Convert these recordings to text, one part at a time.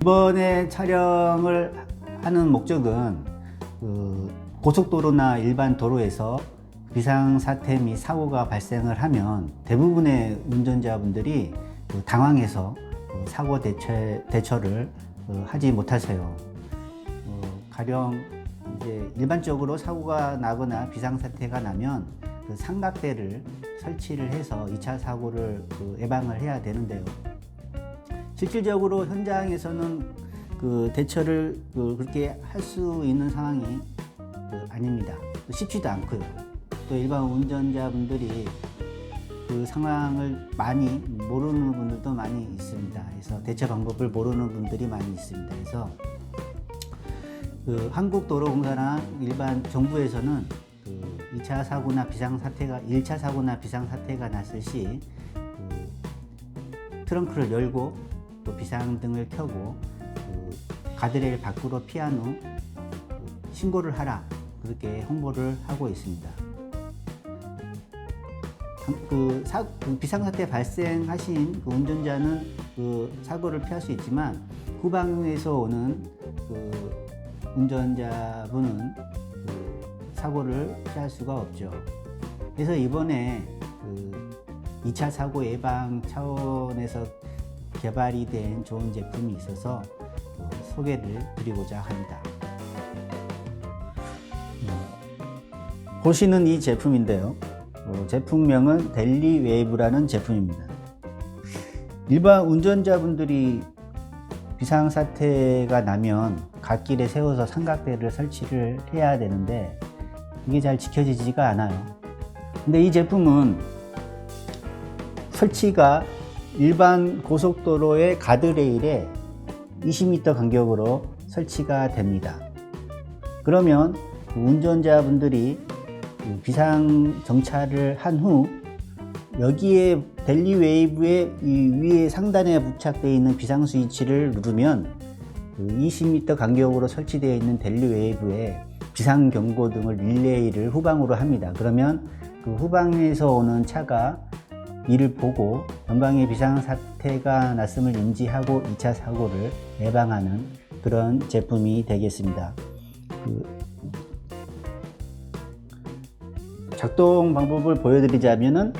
이번에 촬영을 하는 목적은 그 고속도로나 일반 도로에서 비상사태 및 사고가 발생을 하면 대부분의 운전자분들이 그 당황해서 그 사고 대처, 대처를 어, 하지 못하세요. 어, 가령 이제 일반적으로 사고가 나거나 비상사태가 나면 그 삼각대를 설치를 해서 2차 사고를 그 예방을 해야 되는데요. 실질적으로 현장에서는 그 대처를 그 그렇게 할 수 있는 상황이 그 아닙니다. 또 쉽지도 않고요. 또 일반 운전자분들이 그 상황을 많이 모르는 분들도 많이 있습니다. 그래서 대처 방법을 모르는 분들이 많이 있습니다. 그래서 그 한국도로공사나 일반 정부에서는 그 2차 사고나 비상사태가 1차 사고나 비상사태가 났을 시 그 트렁크를 열고 또 비상등을 켜고 그 가드레일 밖으로 피한 후그 신고를 하라 그렇게 홍보를 하고 있습니다. 그, 사, 그 비상사태 발생하신 그 운전자는 그 사고를 피할 수 있지만 후방에서 오는 그 운전자분은 그 사고를 피할 수가 없죠. 그래서 이번에 그 2차 사고 예방 차원에서 개발이 된 좋은 제품이 있어서 어, 소개를 드리고자 합니다. 음, 보시는 이 제품인데요. 어, 제품명은 델리 웨이브라는 제품입니다. 일반 운전자분들이 비상사태가 나면 갓길에 세워서 삼각대를 설치를 해야 되는데 이게 잘 지켜지지가 않아요. 근데 이 제품은 설치가 일반 고속도로의 가드레일에 20m 간격으로 설치가 됩니다. 그러면 그 운전자분들이 그 비상 정차를 한 후 여기에 델리 웨이브의 이 위에 상단에 부착되어 있는 비상 스위치를 누르면 그 20m 간격으로 설치되어 있는 델리 웨이브에 비상 경고 등을 릴레이를 후방으로 합니다. 그러면 그 후방에서 오는 차가 이를 보고 전방에 비상 사태가 났음을 인지하고 2차 사고를 예방하는 그런 제품이 되겠습니다. 그 작동 방법을 보여드리자면은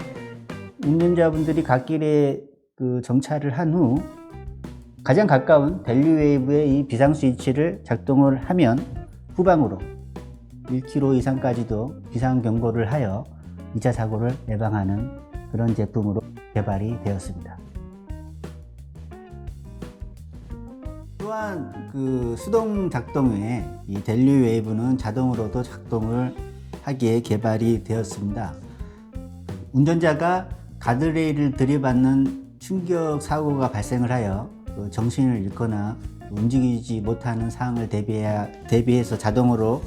운전자분들이 갓길에 그 정차를 한 후 가장 가까운 델리웨이브의 이 비상 스위치를 작동을 하면 후방으로 1km 이상까지도 비상 경고를 하여 2차 사고를 예방하는 그런 제품으로 개발이 되었습니다. 또한 그 수동 작동 외에 이 델리 웨이브는 자동으로도 작동을 하기에 개발이 되었습니다. 운전자가 가드레일을 들이받는 충격 사고가 발생을 하여 그 정신을 잃거나 움직이지 못하는 상황을 대비해, 대비해서 자동으로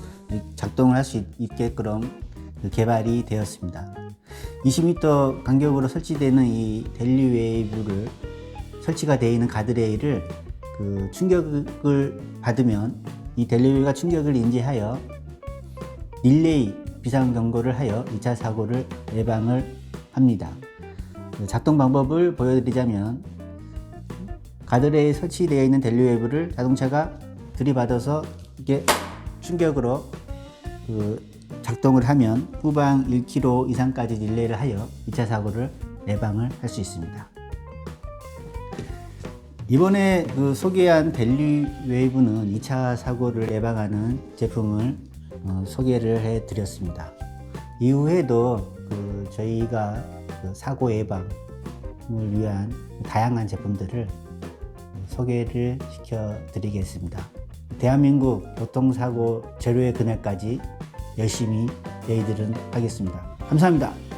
작동을 할 수 있게끔 그 개발이 되었습니다. 20m 간격으로 설치되는 이 델리 웨이브를 설치가 되어 있는 가드레일을 그 충격을 받으면 이 델리 웨이브가 충격을 인지하여 릴레이 비상 경고를 하여 2차 사고를 예방을 합니다. 그 작동 방법을 보여드리자면 가드레일 설치되어 있는 델리 웨이브를 자동차가 들이받아서 이게 충격으로 그 작동을 하면 후방 1km 이상까지 릴레이를 하여 2차 사고를 예방을 할 수 있습니다. 이번에 그 소개한 델리 웨이브는 2차 사고를 예방하는 제품을 어, 소개를 해 드렸습니다. 이후에도 그 저희가 그 사고 예방을 위한 다양한 제품들을 소개를 시켜 드리겠습니다. 대한민국 교통사고 제로의 그날까지 열심히 저희들은 하겠습니다. 감사합니다.